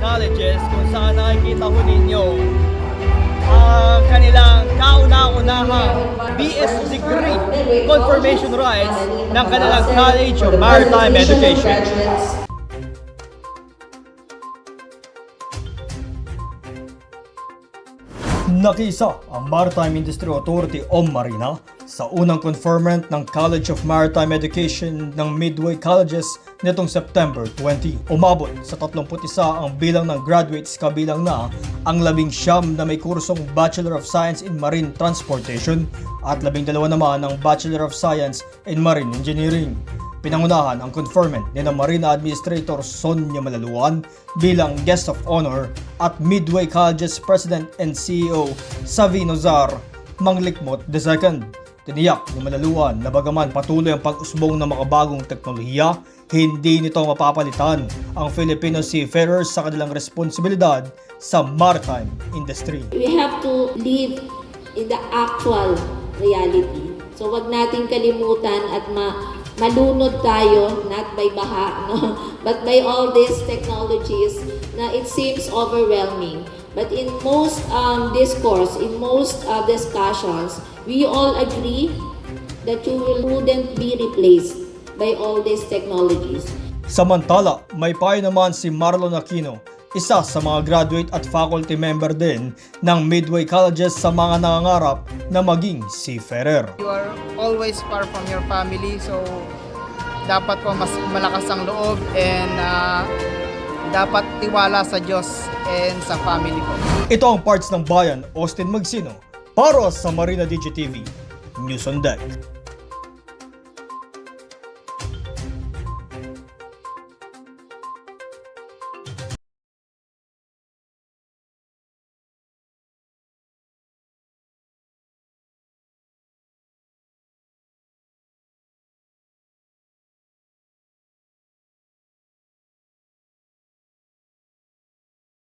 colleges kung saan nakikita ho ninyo ang kanilang kauna-unahang BS degree confirmation rights ng kanilang College of Maritime Education. Nakisa ang Maritime Industry Authority o Marina sa unang conferment ng College of Maritime Education ng Midway Colleges nitong September 20. Umabot sa 31 ang bilang ng graduates kabilang na ang labing siyam na may kursong Bachelor of Science in Marine Transportation at labing dalawa naman ang Bachelor of Science in Marine Engineering. Pinangunahan ang conferment ni na Marina Administrator Sonia Malaluan bilang guest of honor at Midway College's President and CEO Savino Zar Manglikmot II. Tiniyak ni Malaluan na bagaman patuloy ang pag-usbong ng makabagong teknolohiya, hindi nito mapapalitan ang Filipino seafarers sa kanilang responsibilidad sa maritime industry. We have to live in the actual reality. So wag nating kalimutan at ma malunod tayo, not by baha, no? but by all these technologies na it seems overwhelming. But in most um, discourse, in most uh, discussions, we all agree that you will, wouldn't be replaced by all these technologies. Samantala, may payo naman si Marlon Aquino, isa sa mga graduate at faculty member din ng Midway Colleges sa mga nangangarap na maging seafarer. You are always far from your family, so dapat po mas malakas ang loob and ah, dapat tiwala sa Diyos and sa family po. Ito ang parts ng bayan, Austin Magsino, para sa Marina DGTV, News on Deck.